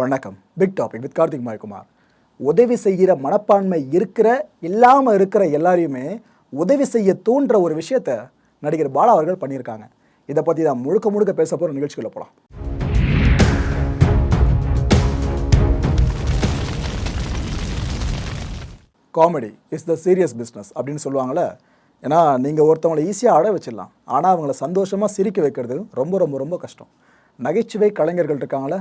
வணக்கம். Big topic with Karthik Maikumar உதவி செய்கிற மனப்பான்மை இருக்கிற இல்லாமல் இருக்கிற எல்லாரையுமே உதவி செய்ய தூண்டுற ஒரு விஷயத்த நடிகர் பாலா அவர்கள் பண்ணியிருக்காங்க. இதை பற்றி தான் முழுக்க முழுக்க பேச போகிற நிகழ்ச்சிக்குள்ள போகலாம் comedy is the serious business அப்படின்னு சொல்லுவாங்கள்ல ஏன்னா நீங்கள் ஒருத்தவங்களை ஈஸியாக அட வச்சிடலாம். ஆனால் அவங்கள சந்தோஷமாக சிரிக்க வைக்கிறது ரொம்ப ரொம்ப ரொம்ப கஷ்டம். நகைச்சுவை கலைஞர்கள் இருக்காங்களே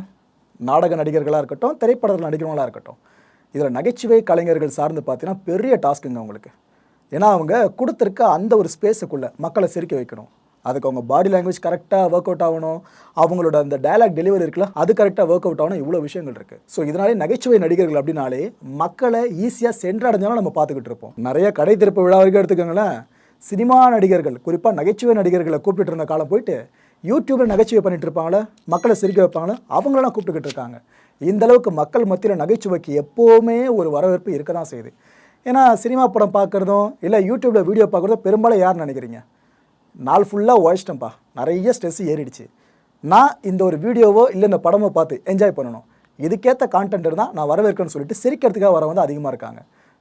நாடக நடிகர்களாக இருக்கட்டும் திரைப்படத்தில் நடிக்கிறவங்களாக இருக்கட்டும் இதில் நகைச்சுவை கலைஞர்கள் சார்ந்து பார்த்தீங்கன்னா பெரிய டாஸ்க்குங்க அவங்களுக்கு ஏன்னா அவங்க கொடுத்துருக்க அந்த ஒரு ஸ்பேஸுக்குள்ளே மக்களை சிரிக்க வைக்கணும். அதுக்கு அவங்க பாடி லாங்குவேஜ் கரெக்டாக ஒர்க் அவுட் ஆகணும். அவங்களோட அந்த டயலாக் டெலிவரி இருக்குல்ல அது கரெக்டாக ஒர்க் அவுட் ஆகணும். இவ்வளோ விஷயங்கள் இருக்குது ஸோ இதனாலே நகைச்சுவை நடிகர்கள் அப்படின்னாலே மக்களை ஈஸியாக சென்றடைஞ்சாலும் நம்ம பார்த்துக்கிட்டு இருப்போம். நிறைய கடை திறப்பு விழா வரைக்கும் எடுத்துக்கோங்களேன். சினிமா நடிகர்கள் குறிப்பாக நகைச்சுவை நடிகர்களை கூப்பிட்டு இருந்த காலம் போயிட்டு யூடியூப்பில் நகைச்சுவை பண்ணிட்டு இருப்பாங்களே மக்களை சிரிக்க வைப்பாங்களே? அவங்களெல்லாம் கூப்பிட்டுக்கிட்டு இருக்காங்க. இந்த அளவுக்கு மக்கள் மத்தியில் நகைச்சுவைக்கு எப்போவுமே ஒரு வரவேற்பு இருக்க தான் செய்யுது. ஏன்னா சினிமா படம் பார்க்குறதும் இல்லை யூடியூப்பில் வீடியோ பார்க்குறதும் பெரும்பாலும் யார் நினைக்கிறீங்க? நாள் ஃபுல்லாக உழைச்சிட்டேன்ப்பா. நிறைய ஸ்ட்ரெஸ் ஏறிடுச்சு. நான் இந்த ஒரு வீடியோவோ இல்லை இந்த படமோ பார்த்து என்ஜாய் பண்ணணும். இதுக்கேற்ற கான்டென்ட் இருந்தால் நான் வரவேற்கன்னு சொல்லிட்டு சிரிக்கிறதுக்காக வர வந்து அதிகமாக இருக்காங்க.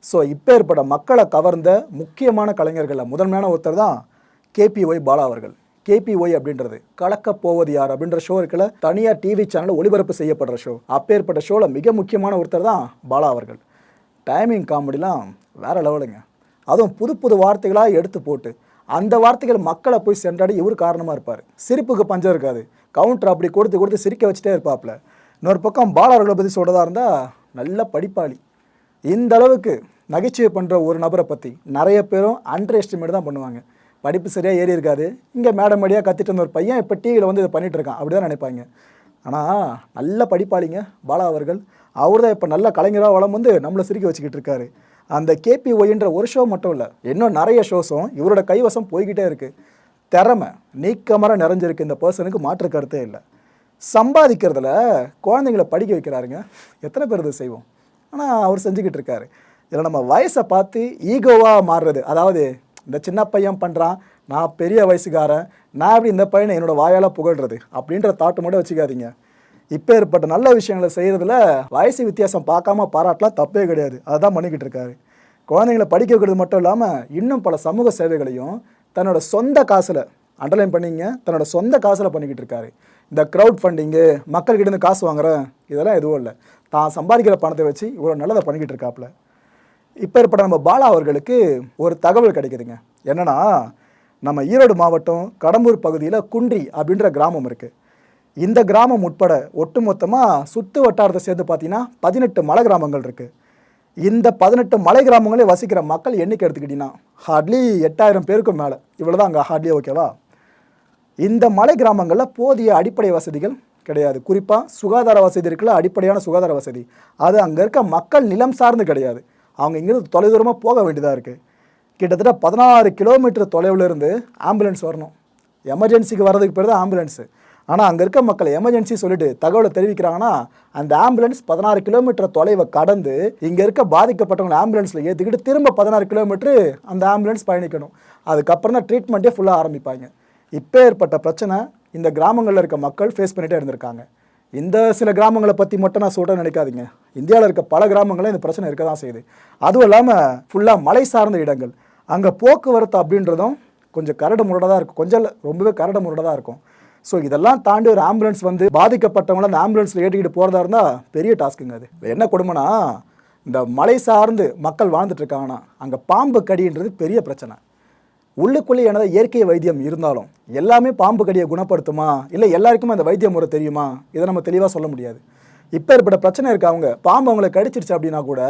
ஸோ இப்போ ஏற்பட்ட மக்களை கவர்ந்த முக்கியமான கலைஞர்களில் முதன்மையான ஒருத்தர் தான் கேபிஒய் பாலா அவர்கள். கேபிஒய் அப்படின்றது. கலக்கப் போவது யார் அப்படின்ற ஷோ இருக்கல தனியாக டிவி சேனலில் ஒளிபரப்பு செய்யப்படுற ஷோ அப்பேற்பட்ட ஷோவில் மிக முக்கியமான ஒருத்தர் தான் பாலா அவர்கள். டைமிங் காமெடிலாம் வேற லெவலுங்க அதுவும் புது புது வார்த்தைகளாக எடுத்து போட்டு அந்த வார்த்தைகள் மக்களை போய் சென்றாடி இவர் காரணமாக இருப்பார். சிரிப்புக்கு பஞ்சம் இருக்காது. கவுண்டர் அப்படி கொடுத்து கொடுத்து சிரிக்க வச்சுட்டே இருப்பாப்ல. இன்னொரு பக்கம் பாலா அவர்களை பற்றி சொல்கிறதா இருந்தால் நல்ல படிப்பாளி. இந்த அளவுக்கு நகைச்சுவை பண்ணுற ஒரு நபரை பற்றி நிறைய பேரும் அண்டர் எஸ்டிமேட் தான் பண்ணுவாங்க. படிப்பு சரியாக ஏறி இருக்காது. இங்கே மேடம் மடியாக கத்திட்டு இருந்த ஒரு பையன் இப்போ டிவியில் வந்து இதை பண்ணிகிட்ருக்கான் இருக்கான். அப்படி தான் நினைப்பாங்க. ஆனால் நல்ல படிப்பாளிங்க பாலா அவர்கள். அவர் தான் இப்போ நல்ல கலைஞராக வளம் வந்து நம்மளை சிரிக்க வச்சுக்கிட்டு இருக்காரு. அந்த கேபி ஒயின்ற ஒரு ஷோ மட்டும் இல்லை இன்னும் நிறைய ஷோஸும் இவரோட கைவசம் போய்கிட்டே இருக்குது திறமை நீக்கமர நிறைஞ்சிருக்கு. இந்த பர்சனுக்கு மாற்று கருத்தே இல்லை. சம்பாதிக்கிறதுல குழந்தைங்கள படிக்க வைக்கிறாருங்க. எத்தனை பேர் இதை செய்வோம்? ஆனால் அவர் செஞ்சுக்கிட்டு இருக்காரு. இதில் நம்ம வயசை பார்த்து ஈகோவாக மாறுறது. அதாவது இந்த சின்ன பையன் பண்ணுறான் நான் பெரிய வயசுக்காரன் நான் எப்படி இந்த பையனை என்னோட வாயால் புகழ்றது அப்படின்ற தாட்டு மட்டும் வச்சுக்காதீங்க. இப்போ ஏற்பட்ட நல்ல விஷயங்களை செய்கிறதுல வயசு வித்தியாசம் பார்க்காம பாராட்டலாம் தப்பே கிடையாது. அதுதான் பண்ணிக்கிட்டு இருக்காரு. குழந்தைங்களை படிக்க வைக்கிறது மட்டும் இல்லாமல் இன்னும் பல சமூக சேவைகளையும் தன்னோட சொந்த காசில் அண்டர்லைன் பண்ணிங்க தன்னோட சொந்த காசில் பண்ணிக்கிட்டு இருக்காரு. இந்த க்ரௌட் ஃபண்டிங்கு மக்கள்கிட்ட இருந்து காசு வாங்குறேன் இதெல்லாம் எதுவும் இல்லை. தான் சம்பாதிக்கிற பணத்தை வச்சு இவ்வளோ நல்லதை பண்ணிக்கிட்டு இருக்காப்புல. இப்போ ஏற்பட்ட நம்ம பாலா அவர்களுக்கு ஒரு தகவல் கிடைக்குதுங்க. என்னன்னா நம்ம ஈரோடு மாவட்டம் கடம்பூர் பகுதியில் குன்றி அப்படின்ற கிராமம் இருக்குது இந்த கிராமம் உட்பட ஒட்டுமொத்தமாக சுற்று வட்டாரத்தை சேர்த்து பார்த்தீங்கன்னா பதினெட்டு மலை கிராமங்கள் இருக்குது இந்த பதினெட்டு மலை கிராமங்களே வசிக்கிற மக்கள் எண்ணிக்கை எடுத்துக்கிட்டிங்கன்னா ஹார்ட்லி எட்டாயிரம் பேருக்கும் மேலே. இவ்வளோ தான் அங்கே ஹார்ட்லி ஓகேவா இந்த மலை கிராமங்களில் போதிய அடிப்படை வசதிகள் கிடையாது. குறிப்பாக சுகாதார வசதி இருக்குல்ல அடிப்படையான சுகாதார வசதி. அது அங்கே இருக்க மக்கள் நிலம் சார்ந்து கிடையாது. அவங்க இங்கேருந்து தொலைதூரமாக போக வேண்டியதாக இருக்குது கிட்டத்தட்ட பதினாறு கிலோமீட்டர் தொலைவில் இருந்து ஆம்புலன்ஸ் வரணும் எமர்ஜென்சிக்கு வர்றதுக்கு பேர் தான் ஆம்புலன்ஸு ஆனால் அங்கே இருக்க மக்கள் எமர்ஜென்சி சொல்லிட்டு தகவலை தெரிவிக்கிறாங்கன்னா அந்த ஆம்புலன்ஸ் பதினாறு கிலோமீட்டர் தொலைவை கடந்து இங்கே இருக்க பாதிக்கப்பட்டவங்களை ஆம்புலன்ஸில் ஏற்றிக்கிட்டு திரும்ப பதினாறு கிலோமீட்டர் அந்த ஆம்புலன்ஸ் பயணிக்கணும். அதுக்கப்புறம் தான் ட்ரீட்மெண்ட்டே ஃபுல்லாக ஆரம்பிப்பாங்க. இப்போ ஏற்பட்ட பிரச்சனை இந்த கிராமங்களில் இருக்க மக்கள் ஃபேஸ் பண்ணிகிட்டே இருந்திருக்காங்க. இந்த சில கிராமங்களை பற்றி மட்டும் நான் சொல்கிறேன்னு நினைக்காதீங்க. இந்தியாவில் இருக்க பல கிராமங்களில் இந்த பிரச்சனை இருக்க தான் செய்யுது. அதுவும் இல்லாமல் ஃபுல்லாக மலை சார்ந்த இடங்கள். அங்கே போக்குவரத்து அப்படின்றதும் கொஞ்சம் கரடு முரடாக தான் இருக்கும். கொஞ்சம் ரொம்பவே கரடு முரடாக தான் இருக்கும். ஸோ இதெல்லாம் தாண்டி ஒரு ஆம்புலன்ஸ் வந்து பாதிக்கப்பட்டவங்கள அந்த ஆம்புலன்ஸில் ஏற்றிக்கிட்டு போகிறதா இருந்தால் பெரிய டாஸ்க்குங்க அது. என்ன கொடுமைனா இந்த மலை சார்ந்து மக்கள் வாழ்ந்துட்டு இருக்காங்கன்னா அங்கே பாம்பு கடின்றது பெரிய பிரச்சனை. உள்ளுக்குள்ளே எனது இயற்கை வைத்தியம் இருந்தாலும் எல்லாமே பாம்பு கடியை குணப்படுத்துமா? இல்லை எல்லாருக்குமே அந்த வைத்திய முறை தெரியுமா? இதை நம்ம தெளிவாக சொல்ல முடியாது. இப்போ ஏற்பட்ட பிரச்சனை இருக்குது அவங்க. பாம்பு அவங்களை கடிச்சிருச்சு அப்படின்னா கூட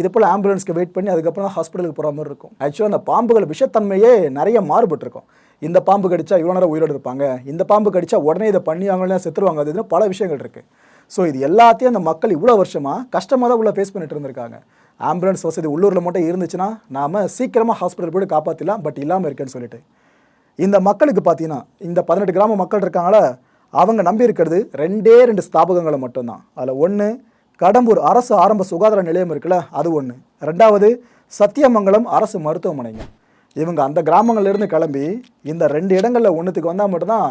இது போல் ஆம்புலன்ஸ்க்கு வெயிட் பண்ணி அதுக்கப்புறம் தான் ஹாஸ்பிட்டலுக்கு போகிற மாதிரி இருக்கும். ஆக்சுவலாக அந்த பாம்புகள் விஷத்தன்மையே நிறைய மாறுபட்டிருக்கும். இந்த பாம்பு கடிச்சா இவ்வளோ நேரம் உயிரோடு இருப்பாங்க. இந்த பாம்பு கடிச்சா உடனே இதை பண்ணி அவங்களே செத்துருவாங்க. அது பல விஷயங்கள் இருக்குது ஸோ இது எல்லாத்தையும் அந்த மக்கள் இவ்வளோ வருஷமாக கஷ்டமாக தான் உள்ள ஃபேஸ் பண்ணிட்டு இருந்திருக்காங்க. ஆம்புலன்ஸ் வசதி உள்ளூரில் மட்டும் இருந்துச்சுன்னா நாம் சீக்கிரமாக ஹாஸ்பிட்டல் போய் காப்பாற்றலாம் பட் இல்லாமல் இருக்கேன்னு சொல்லிட்டு. இந்த மக்களுக்கு பார்த்தீங்கன்னா இந்த பதினெட்டு கிராம மக்கள் இருக்காங்களா அவங்க நம்பி இருக்கிறது ரெண்டே ரெண்டு ஸ்தாபகங்களை மட்டும்தான். அதில் ஒன்று கடம்பூர் அரசு ஆரம்ப சுகாதார நிலையம் இருக்குல்ல அது ஒன்று ரெண்டாவது சத்தியமங்கலம் அரசு மருத்துவமனைங்க. இவங்க அந்த கிராமங்கள்லேருந்து கிளம்பி இந்த ரெண்டு இடங்களில் ஒன்றுத்துக்கு வந்தால் மட்டும்தான்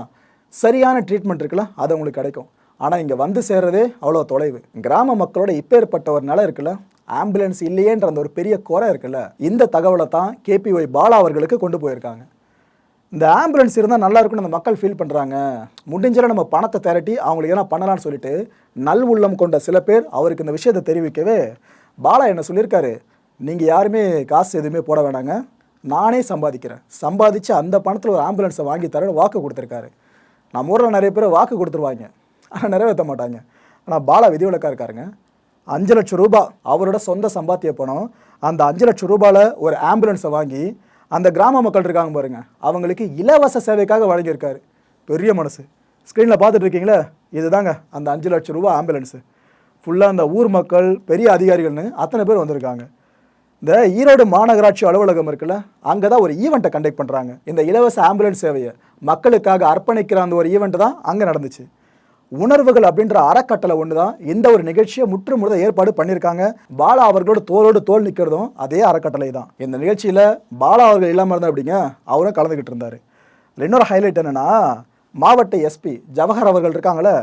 சரியான ட்ரீட்மெண்ட் இருக்குல்ல அது அவங்களுக்கு கிடைக்கும். ஆனால் இங்கே வந்து சேர்றதே அவ்வளோ தொலைவு. கிராம மக்களோட இப்பேற்பட்ட ஒரு நிலை இருக்குல்ல? ஆம்புலன்ஸ் இல்லையேன்ற அந்த ஒரு பெரிய குறை இருக்குல்ல? இந்த தகவலை தான் கேபிஒய் பாலா அவர்களுக்கு கொண்டு போயிருக்காங்க. இந்த ஆம்புலன்ஸ் இருந்தால் நல்லா இருக்கும்னு அந்த மக்கள் ஃபீல் பண்ணுறாங்க முடிஞ்சல நம்ம பணத்தை திரட்டி அவங்களுக்கு எதனா பண்ணலாம்னு சொல்லிட்டு நல் உள்ளம் கொண்ட சில பேர் அவருக்கு இந்த விஷயத்தை தெரிவிக்கவே பாலா என்ன சொல்லியிருக்காரு? நீங்கள் யாருமே காசு எதுவுமே போட வேணாங்க. நானே சம்பாதிக்கிறேன். சம்பாதிச்சு அந்த பணத்தில் ஒரு ஆம்புலன்ஸை வாங்கி தரேன்னு வாக்கு கொடுத்துருக்காரு. நம்ம ஊரில் நிறைய பேர் வாக்கு கொடுத்துருவாங்க. ஆனால் நிறைவேற்ற மாட்டாங்க. ஆனால் பாலா விதிவிலக்காக இருக்காருங்க அஞ்சு லட்சம் ரூபாய் அவரோட சொந்த சம்பாத்திய பணம். அந்த அஞ்சு லட்சம் ரூபாயில் ஒரு ஆம்புலன்ஸை வாங்கி அந்த கிராம மக்கள் இருக்காங்க பாருங்கள் அவங்களுக்கு இலவச சேவைக்காக வழங்கியிருக்காரு. பெரிய மனசு. ஸ்க்ரீனில் பார்த்துட்டு இருக்கீங்களே இதுதாங்க அந்த அஞ்சு லட்சம் ரூபாய் ஆம்புலன்ஸு. ஃபுல்லாக அந்த ஊர் மக்கள் பெரிய அதிகாரிகள்னு அத்தனை பேர் வந்திருக்காங்க. இந்த ஈரோடு மாநகராட்சி அலுவலகம் இருக்குல்ல அங்கே தான் ஒரு ஈவெண்ட்டை கண்டக்ட் பண்ணுறாங்க இந்த இலவச ஆம்புலன்ஸ் சேவையை மக்களுக்காக அர்ப்பணிக்கிற அந்த ஒரு ஈவெண்ட் தான் அங்கே நடந்துச்சு. உணர்வுகள் அப்படின்ற அறக்கட்டளை ஒன்று தான் இந்த ஒரு நிகழ்ச்சியை முற்றுமுழுத ஏற்பாடு பண்ணியிருக்காங்க. பாலா அவர்களோட தோளோடு தோல் நிற்கிறதும் அதே அறக்கட்டளை தான் இந்த நிகழ்ச்சியில் பாலா அவர்கள் இல்லாமல் இருந்தா அப்படிங்க அவரும் கலந்துக்கிட்டு இருந்தார். இன்னொரு ஹைலைட் என்னன்னா மாவட்ட எஸ்பி ஜவஹர் அவர்கள் இருக்காங்களே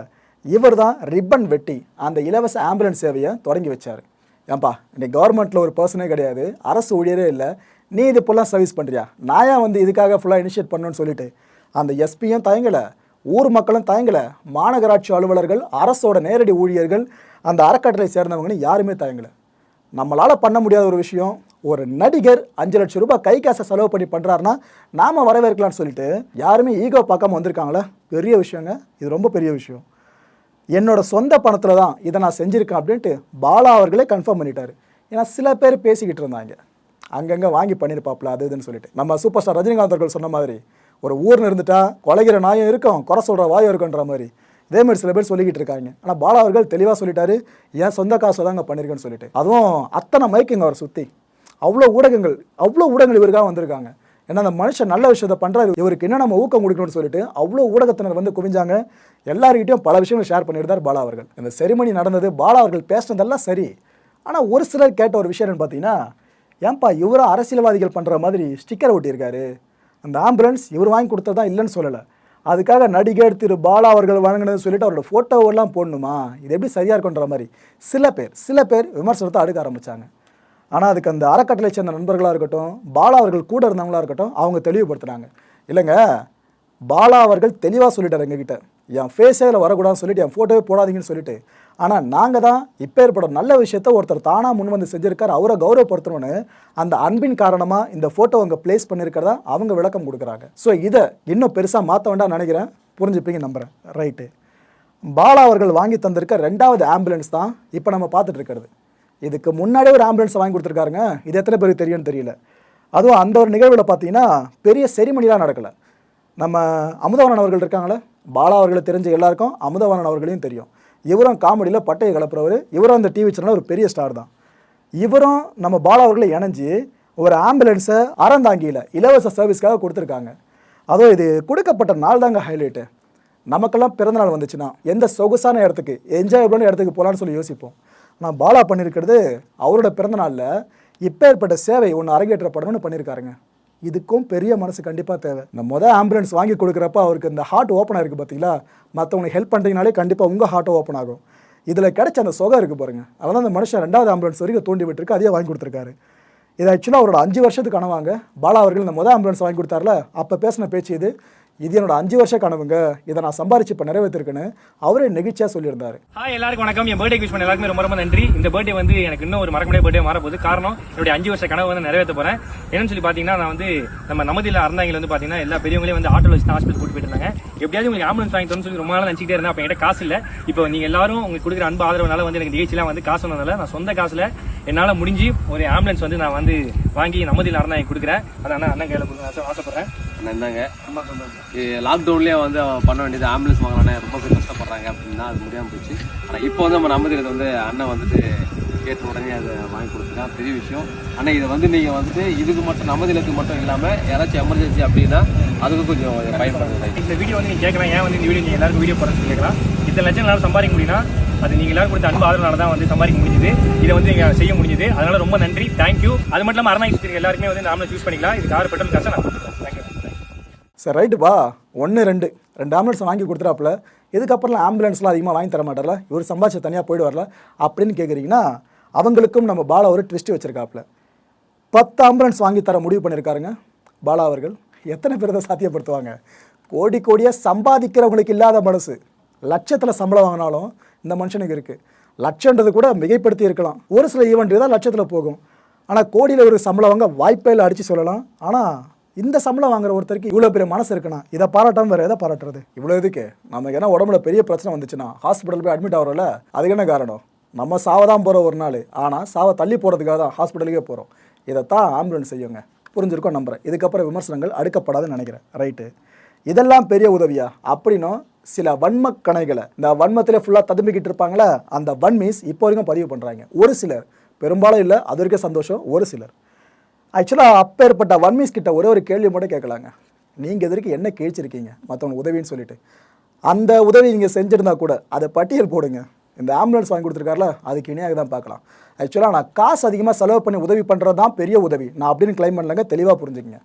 இவர் தான் ரிப்பன் வெட்டி அந்த இலவச ஆம்புலன்ஸ் சேவையை தொடங்கி வச்சார். ஏன்பா இன்னைக்கு கவர்மெண்ட்டில் ஒரு பர்சனே கிடையாது. அரசு ஊழியரே இல்லை. நீ இது ஃபுல்லாக சர்வீஸ் பண்ணுறியா நான் ஏன் வந்து இதுக்காக ஃபுல்லாக இனிஷியேட் பண்ணணும்னு சொல்லிட்டு அந்த எஸ்பியும் தயங்கலை? ஊர் மக்களும் தயங்கலை. மாநகராட்சி அலுவலர்கள் அரசோட நேரடி ஊழியர்கள் அந்த அறக்கட்டளை சேர்ந்தவங்கன்னு யாருமே தயங்கலை. நம்மளால் பண்ண முடியாத ஒரு விஷயம் ஒரு நடிகர் அஞ்சு லட்சம் ரூபாய் கை காசை செலவு பண்ணி பண்ணுறாருன்னா நாம் வரவேற்கலாம்னு சொல்லிட்டு யாருமே ஈகோ பார்க்காம வந்திருக்காங்களே? பெரிய விஷயங்க. இது ரொம்ப பெரிய விஷயம். என்னோடய சொந்த பணத்தில் தான் இதை நான் செஞ்சுருக்கேன் அப்படின்ட்டு பாலா அவர்களே கன்ஃபார்ம் பண்ணிட்டார். ஏன்னா சில பேர் பேசிக்கிட்டு இருந்தாங்க. அங்கங்கே வாங்கி பண்ணியிருப்பாப்ல அது இதுன்னு சொல்லிட்டு. நம்ம சூப்பர் ஸ்டார் ரஜினிகாந்த் அவர்கள் சொன்ன மாதிரி ஒரு ஊர்னு இருந்துட்டா கொலைகிற நாயம் இருக்கும் குறை சொல்கிற வாயம் இருக்குன்ற மாதிரி. இதே மாதிரி சில பேர் சொல்லிக்கிட்டு இருக்காங்க. ஆனால் பாலா அவர்கள் தெளிவாக சொல்லிட்டாரு என் சொந்த காசை தாங்க பண்ணியிருக்கேன்னு சொல்லிட்டு. அதுவும் அத்தனை மைக்குங்க அவர் சுற்றி அவ்வளோ ஊடகங்கள் அவ்வளோ ஊடகங்கள் இவருக்காக வந்திருக்காங்க. ஏன்னா அந்த மனுஷன் நல்ல விஷயத்தை பண்ணுறாரு இவருக்கு என்ன நம்ம ஊக்கம் கொடுக்கணும்னு சொல்லிட்டு அவ்வளோ ஊடகத்தினர் வந்து குவிஞ்சாங்க. எல்லாருக்கிட்டையும் பல விஷயங்கள் ஷேர் பண்ணியிருந்தார் பாலா அவர்கள். இந்த செரிமனி நடந்தது பாலா அவர்கள் பேசினதெல்லாம் சரி. ஆனால் ஒரு சிலர் கேட்ட ஒரு விஷயம் என்னன்னு பார்த்தீங்கன்னா ஏன்பா இவரும் அரசியல்வாதிகள் பண்ணுற மாதிரி ஸ்டிக்கர் ஒட்டியிருக்காரு. அந்த ஆம்புலன்ஸ் இவர் வாங்கி கொடுத்ததா இல்லைன்னு சொல்லலை. அதுக்காக நடிகர் திரு பாலா அவர்கள் வழங்கினதுன்னு சொல்லிட்டு அவரோட ஃபோட்டோவெல்லாம் போடணுமா? இது எப்படி சரியாக இருக்குன்ற மாதிரி சில பேர் சில பேர் விமர்சனத்தை அடுக்க ஆரம்பித்தாங்க ஆனால் அதுக்கு அந்த அறக்கட்டளை சேர்ந்த நண்பர்களாக இருக்கட்டும் பாலா அவர்கள் கூட இருந்தவங்களாக இருக்கட்டும் அவங்க தெளிவுபடுத்துகிறாங்க இல்லைங்க பாலா அவர்கள் தெளிவாக சொல்லிட்டார் எங்ககிட்ட. என் ஃபேஸே அதில் வரக்கூடாதுன்னு சொல்லிட்டு என் ஃபோட்டோவே போடாதீங்கன்னு சொல்லிட்டு. ஆனால் நாங்கள் தான் இப்போ ஏற்பட நல்ல விஷயத்த ஒருத்தர் தானாக முன் வந்து செஞ்சுருக்கார் அவரை கௌரவப்படுத்தணும்னு அந்த அன்பின் காரணமாக இந்த ஃபோட்டோ அங்கே ப்ளேஸ் பண்ணியிருக்கிறதா அவங்க விளக்கம் கொடுக்குறாங்க. ஸோ இதை இன்னும் பெருசாக மாற்ற வேண்டாம்னு நினைக்கிறேன். புரிஞ்சுப்பீங்க நம்புகிறேன் ரைட்டு பாலா அவர்கள் வாங்கி தந்திருக்க ரெண்டாவது ஆம்புலன்ஸ் தான் இப்போ நம்ம பார்த்துட்டு இருக்கிறது. இதுக்கு முன்னாடியே ஒரு ஆம்புலன்ஸ் வாங்கி கொடுத்துருக்காருங்க. இது எத்தனை பேருக்கு தெரியும்னு தெரியல. அதுவும் அந்த ஒரு நிகழ்வில் பார்த்தீங்கன்னா பெரிய செரிமனிலாம் நடக்கலை. நம்ம அமுதவாணன் அவர்கள் இருக்காங்களே பாலா அவர்களை தெரிஞ்ச எல்லாருக்கும் அமுதவாணன் அவர்களையும் தெரியும். இவரும் காமெடியில் பட்டையை கலப்புறவர். இவரும் அந்த டிவி சேனலில் ஒரு பெரிய ஸ்டார் தான். இவரும் நம்ம பாலா அவர்களை இணைஞ்சு ஒரு ஆம்புலன்ஸை அறந்தாங்கியில் இலவச சர்வீஸ்க்காக கொடுத்துருக்காங்க. அதோ இது கொடுக்கப்பட்ட நாள் தாங்க ஹைலைட்டு நமக்கெல்லாம் பிறந்தநாள் வந்துச்சுன்னா எந்த சொகுசான இடத்துக்கு என்ஜாயபிளான இடத்துக்கு போகலான்னு சொல்லி யோசிப்போம். ஆனால் பாலா பண்ணியிருக்கிறது அவரோட பிறந்தநாளில் இப்பேற்பட்ட சேவை ஒன்று அரங்கேற்றப்படணும்னு பண்ணியிருக்காருங்க. இதுக்கும் பெரிய மனசு கண்டிப்பாக தேவை. இந்த மொதல் ஆம்புலன்ஸ் வாங்கி கொடுக்குறப்ப அவருக்கு இந்த ஹார்ட் ஓப்பன் ஆகிருக்கு பார்த்தீங்களா மற்றவங்களுக்கு ஹெல்ப் பண்ணுறீங்கனாலே கண்டிப்பாக உங்கள் ஹார்ட்டும் ஓப்பன் ஆகும். இதில் கிடைச்ச அந்த சுகம் இருக்குது பாருங்க. அதனால் அந்த மனுஷன் ரெண்டாவது ஆம்புலன்ஸ் வரைக்கும் தூண்டி விட்டுருக்கு அதையே வாங்கி கொடுத்துருக்காரு. இது ஆக்சுவலாக அவரோட அஞ்சு வருஷத்துக்கு கனவாங்க. பாலா அவர்கள் இந்த மொதல் ஆம்புலன்ஸ் வாங்கி கொடுத்தாருல? அப்போ பேசின பேச்சு இது. இது என்னோட அஞ்சு வருஷ கனவுங்க. இதை நான் சம்பாரிச்சு இப்போ நிறைவேற்றிருக்கேன்னு அவரே நெகிழ்ச்சியாக சொல்லியிருந்தாரு. ஹாய் எல்லாருக்கும் வணக்கம். என் பர்த்டே விஷ் பண்ண எல்லாருக்குமே ரொம்ப ரொம்ப நன்றி. இந்த பர்த்டே வந்து எனக்கு இன்னும் ஒரு மறக்க முடியாத பர்த்டே மாறப்போகுது. காரணம் என்னுடைய அஞ்சு வருஷ கனவு வந்து நிறைவேற்ற போறேன். என்னன்னு சொல்லி பாத்தீங்கன்னா நான் வந்து நம்ம நமதில அறந்தாங்கில வந்து பாத்தீங்கன்னா எல்லா பெரியவங்களே வந்து ஆட்டோல வச்சு ஹாஸ்பிட்டல் கூட்டு போயிட்டு இருந்தாங்க. எப்படியாவது உங்களுக்கு ஆம்புலன்ஸ் வாங்கி தரணும்னு சொல்லி ரொம்ப நாள் நினைச்சிட்டே இருந்தேன். அப்ப என்கிட்ட காசு இல்ல. இப்போ நீங்க எல்லாரும் உங்களுக்கு கொடுக்குற அன்பு ஆதரவுனால வந்து எனக்கு நிகழ்ச்சியெல்லாம் வந்து காசு வந்ததால நான் சொந்த காசுல என்னால முடிஞ்சு ஒரு ஆம்புலன்ஸ் வந்து நான் வந்து வாங்கி நமதில அறந்தாங்க கொடுக்குறேன். அதை அண்ணா அண்ணன் கையில கொடுக்க ஆசை- ஆசைப்படுறேன். இருந்தாங்க லாக்டவுன்லேயே வந்து அவன் பண்ண வேண்டியது ஆம்புலன்ஸ் வாங்கினானே ரொம்ப பேர் கஷ்டப்படுறாங்க அப்படின்னா அது முடியாமல் போச்சு. ஆனால் இப்போ வந்து நம்ம நம்புறது வந்து அண்ணன் வந்துட்டு கேட்ட உடனே அதை வாங்கி கொடுத்துருக்கான் பெரிய விஷயம். ஆனால் இதை வந்து நீங்கள் வந்துட்டு இதுக்கு மட்டும் நமதிலத்துக்கு மட்டும் இல்லாமல் யாராச்சும் எமர்ஜென்சி அப்படின்னா அதுக்கு கொஞ்சம் பயன்படுது இந்த வீடியோ வந்து நீங்கள் கேட்கலாம். ஏன் வந்து இந்த வீடியோ நீங்க எல்லாருக்கும் வீடியோ போடுறது கேட்கலாம். இத்தனை லட்சம் எல்லாரும் சம்பாதிக்க முடியும்னா அது நீங்கள் எல்லாரும் கொடுத்த அன்பு ஆதரவால தான் வந்து சம்பாதிக்க முடிஞ்சது. இதை வந்து நீங்கள் செய்ய முடிஞ்சது. அதனால ரொம்ப நன்றி. தேங்க்யூ அது மட்டும் இல்லாமல் அரணா எல்லாருமே வந்து நாமளும் சூஸ் பண்ணிக்கலாம். இது ஆறு பெட்ரோல் காசை நான் சரி ரைட்டுப்பா ஒன்று ரெண்டு. ரெண்டு ஆம்புலன்ஸ் வாங்கி கொடுத்துறாப்புல இதுக்கப்புறம் ஆம்புலன்ஸ்லாம் அதிகமாக வாங்கி தர மாட்டார்ல? இவர் சம்பாதிச்சு தனியாக போயிட்டு வரல அப்படின்னு கேட்குறீங்கன்னா அவங்களுக்கும் நம்ம பாலா ஒரு ட்விஸ்ட் வச்சிருக்காப்புல. பத்து ஆம்புலன்ஸ் வாங்கி தர முடிவு பண்ணியிருக்காருங்க பாலா அவர்கள். எத்தனை பேர் தான் சாத்தியப்படுத்துவாங்க? கோடி கோடியாக சம்பாதிக்கிறவங்களுக்கு இல்லாத மனசு. லட்சத்தில் சம்பளம் வாங்கினாலும் இந்த மனுஷனுக்கு இருக்குது லட்சன்றது கூட மிகைப்படுத்தி இருக்கலாம். ஒரு சில ஈவெண்ட் தான் லட்சத்தில் போகும். ஆனால் கோடியில் ஒரு சம்பளம் வாங்க வாய்ப்பே இல்லை அடித்து சொல்லலாம். ஆனால் இந்த சம்பளம் வாங்குற ஒருத்தருக்கு இவ்வளோ பெரிய மனசு இருக்குண்ணா இதை பாராட்டாம வேறு எதை பாராட்டுறது? இவ்வளோ இதுக்கு நமக்கு என்ன உடம்புல பெரிய பிரச்சனை வந்துச்சுன்னா ஹாஸ்பிட்டல் போய் அட்மிட் ஆகிறோம்ல அதுக்கு என்ன காரணம்? நம்ம சாவை தான் போகிறோம் ஒரு நாள். ஆனால் சாவை தள்ளி போகிறதுக்காக தான் ஹாஸ்பிட்டலுக்கே போகிறோம் இதைத்தான் ஆம்புலன்ஸ் செய்யுங்க. புரிஞ்சிருக்கோம் நம்புகிறேன் இதுக்கப்புறம் விமர்சனங்கள் அடுக்கப்படாதுன்னு நினைக்கிறேன். ரைட்டு இதெல்லாம் பெரிய உதவியா? அப்படின்னும் சில வன்ம கணைகளை இந்த வன்மத்தில் ஃபுல்லாக ததும்பிக்கிட்டு இருப்பாங்களே அந்த வன்மீஸ் இப்போ வரைக்கும் பதிவு பண்ணுறாங்க ஒரு சிலர் பெரும்பாலும் இல்லை அது வரைக்கும் சந்தோஷம் ஒரு சிலர். ஆக்சுவலாக அப்பேற்பட்ட வன்மீஸ் கிட்ட ஒரே ஒரு கேள்வி மட்டும் கேட்கலாங்க. நீங்கள் எதற்கு என்ன கேழிச்சிருக்கீங்க மற்றவங்க உதவின்னு சொல்லிட்டு. அந்த உதவி நீங்கள் செஞ்சுருந்தா கூட அதை பட்டியல் போடுங்க. இந்த ஆம்புலன்ஸ் வாங்கி கொடுத்துருக்காருல அதுக்கு இணையாக தான் பார்க்கலாம். ஆக்சுவலாக நான் காசு அதிகமாக செலவு பண்ணி உதவி பண்ணுறது தான் பெரிய உதவி. நான் அப்படின்னு கிளைம் பண்ணலங்க தெளிவாக புரிஞ்சுக்கங்க.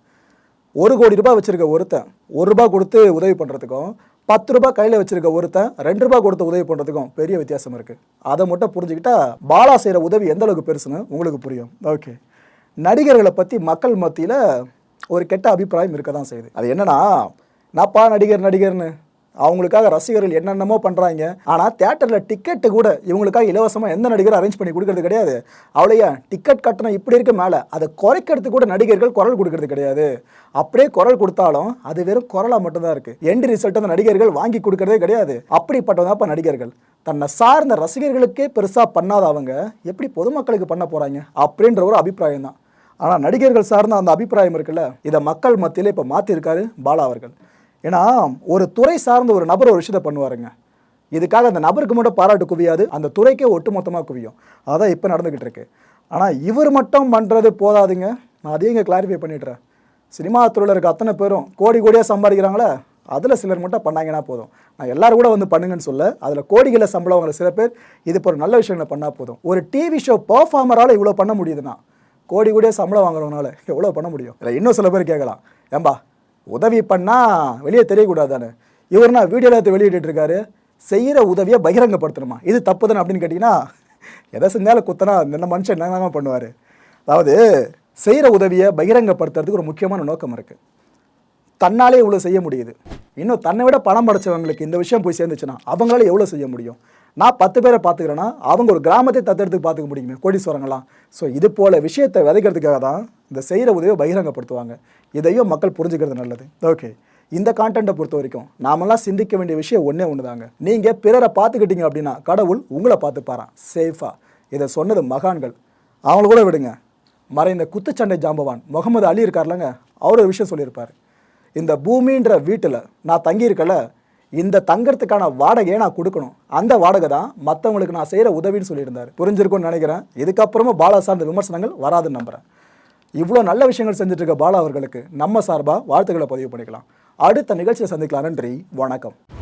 ஒரு கோடி ரூபாய் வச்சுருக்க ஒருத்தன் ஒரு ரூபா கொடுத்து உதவி பண்ணுறதுக்கும் பத்து ரூபாய் கையில் வச்சுருக்க ஒருத்தன் ரெண்டு ரூபாய் கொடுத்து உதவி பண்ணுறதுக்கும் பெரிய வித்தியாசம் இருக்குது அதை மட்டும் புரிஞ்சுக்கிட்டால் பாலா செய்கிற உதவி எந்த அளவுக்கு பெருசுன்னு உங்களுக்கு புரியும். ஓகே நடிகர்களை பற்றி மக்கள் மத்தியில் ஒரு கெட்ட அபிப்பிராயம் இருக்க தான் செய்யுது. அது என்னன்னா நாப்பா நடிகர் நடிகர்னு. அவங்களுக்காக ரசிகர்கள் என்னென்னமோ பண்ணுறாங்க ஆனால் தேட்டரில் டிக்கெட்டு கூட இவங்களுக்காக இலவசமாக எந்த நடிகரும் அரேஞ்ச் பண்ணி கொடுக்கறது கிடையாது. அவளையா டிக்கெட் கட்டணம் இப்படி இருக்க மேலே அதை குறைக்கிறதுக்கு கூட நடிகர்கள் குரல் கொடுக்கறது கிடையாது. அப்படியே குரல் கொடுத்தாலும் அது வெறும் குரலாக மட்டும்தான் இருக்குது எண்டு ரிசல்ட் அந்த நடிகர்கள் வாங்கி கொடுக்கறதே கிடையாது. அப்படிப்பட்டவங்க இப்போ நடிகர்கள். தன்னை சார்ந்த ரசிகர்களுக்கே பெருசாக பண்ணாத அவங்க எப்படி பொதுமக்களுக்கு பண்ண போகிறாங்க அப்படின்ற ஒரு அபிப்பிராயம் தான். ஆனால் நடிகர்கள் சார்ந்த அந்த அபிப்பிராயம் இருக்குல்ல இதை மக்கள் மத்தியில் இப்போ மாற்றிருக்காரு பாலா அவர்கள். ஏன்னா ஒரு துறை சார்ந்த ஒரு நபர் ஒரு விஷயத்தை பண்ணுவாருங்க. இதுக்காக அந்த நபருக்கு மட்டும் பாராட்டு குவியாது அந்த துறைக்கே ஒட்டுமொத்தமாக குவியும். அதான் இப்போ நடந்துக்கிட்டு இருக்கு. ஆனால் இவர் மட்டும் பண்ணுறது போதாதுங்க. நான் அதையும் இங்கே கிளாரிஃபை பண்ணிடுறேன். சினிமா துறையில் இருக்க அத்தனை பேரும் கோடி கோடியாக சம்பாதிக்கிறாங்களே அதில் சிலர் மட்டும் பண்ணாங்கன்னா போதும். நான் எல்லோரும் கூட வந்து பண்ணுங்கன்னு சொல்ல அதில் கோடிகளில் சம்பளம் வாங்குற சில பேர் இது இப்போ ஒரு நல்ல விஷயங்களை பண்ணால் போதும். ஒரு டிவி ஷோ பர்ஃபார்மரால் இவ்வளோ பண்ண முடியுதுன்னா கோடி கோடியாக சம்பளம் வாங்குறவனால எவ்வளோ பண்ண முடியும்? இல்லை இன்னும் சில பேர் கேட்கலாம். ஏம்பா உதவி பண்ணால் வெளியே தெரியக்கூடாது தானே இவர்னா வீடியோவில் எடுத்து வெளியிட்டு இருக்காரு? செய்கிற உதவியை பகிரங்கப்படுத்தணுமா? இது தப்பு தானே அப்படின்னு கேட்டிங்கன்னா எதை செஞ்சாலும் குத்தனா இந்த மனுஷன் என்னங்க பண்ணுவார்? அதாவது செய்கிற உதவியை பகிரங்கப்படுத்துறதுக்கு ஒரு முக்கியமான நோக்கம் இருக்குது தன்னாலே இவ்வளோ செய்ய முடியுது. இன்னும் தன்னை விட பணம் படைச்சவங்களுக்கு இந்த விஷயம் போய் சேர்ந்துச்சுன்னா அவங்களால எவ்வளோ செய்ய முடியும்? நான் பத்து பேரை பார்த்துக்கிறேன்னா அவங்க ஒரு கிராமத்தை தத்தெடுத்து பார்த்துக்க முடியுமே கோடீஸ்வரங்களாம் ஸோ இது போல விஷயத்தை விதைக்கிறதுக்காக தான் இந்த செய்கிற உதவியை பகிரங்கப்படுத்துவாங்க. இதையும் மக்கள் புரிஞ்சுக்கிறது நல்லது. ஓகே இந்த கான்டென்ட்டை பொறுத்த வரைக்கும் நாமெல்லாம் சிந்திக்க வேண்டிய விஷயம் ஒன்றே ஒன்று தாங்க நீங்கள் பிறரை பார்த்துக்கிட்டீங்க அப்படின்னா கடவுள் உங்களை பார்த்துப்பாரான் சேஃபாக இதை சொன்னது மகான்கள். அவங்கள கூட விடுங்க. மறைந்த குத்துச்சண்டை ஜாம்பவான் முகமது அலி இருக்கார்லங்க அவர் ஒரு விஷயம் சொல்லியிருப்பார். இந்த பூமின்ற வீட்டில் நான் தங்கியிருக்கல இந்த தங்கறதுக்கான வாடகையை நான் கொடுக்கணும். அந்த வாடகை தான் மற்றவங்களுக்கு நான் செய்கிற உதவின்னு சொல்லியிருந்தார். புரிஞ்சிருக்கும்னு நினைக்கிறேன். இதுக்கப்புறமும் பாலா சார்ந்த விமர்சனங்கள் வராதுன்னு நம்புகிறேன் இவ்வளோ நல்ல விஷயங்கள் செஞ்சுட்டு இருக்க பாலா அவர்களுக்கு நம்ம சார்பாக வாழ்த்துக்களை பதிவு பண்ணிக்கலாம். அடுத்த நிகழ்ச்சியை சந்திக்கலாம். நன்றி. வணக்கம்.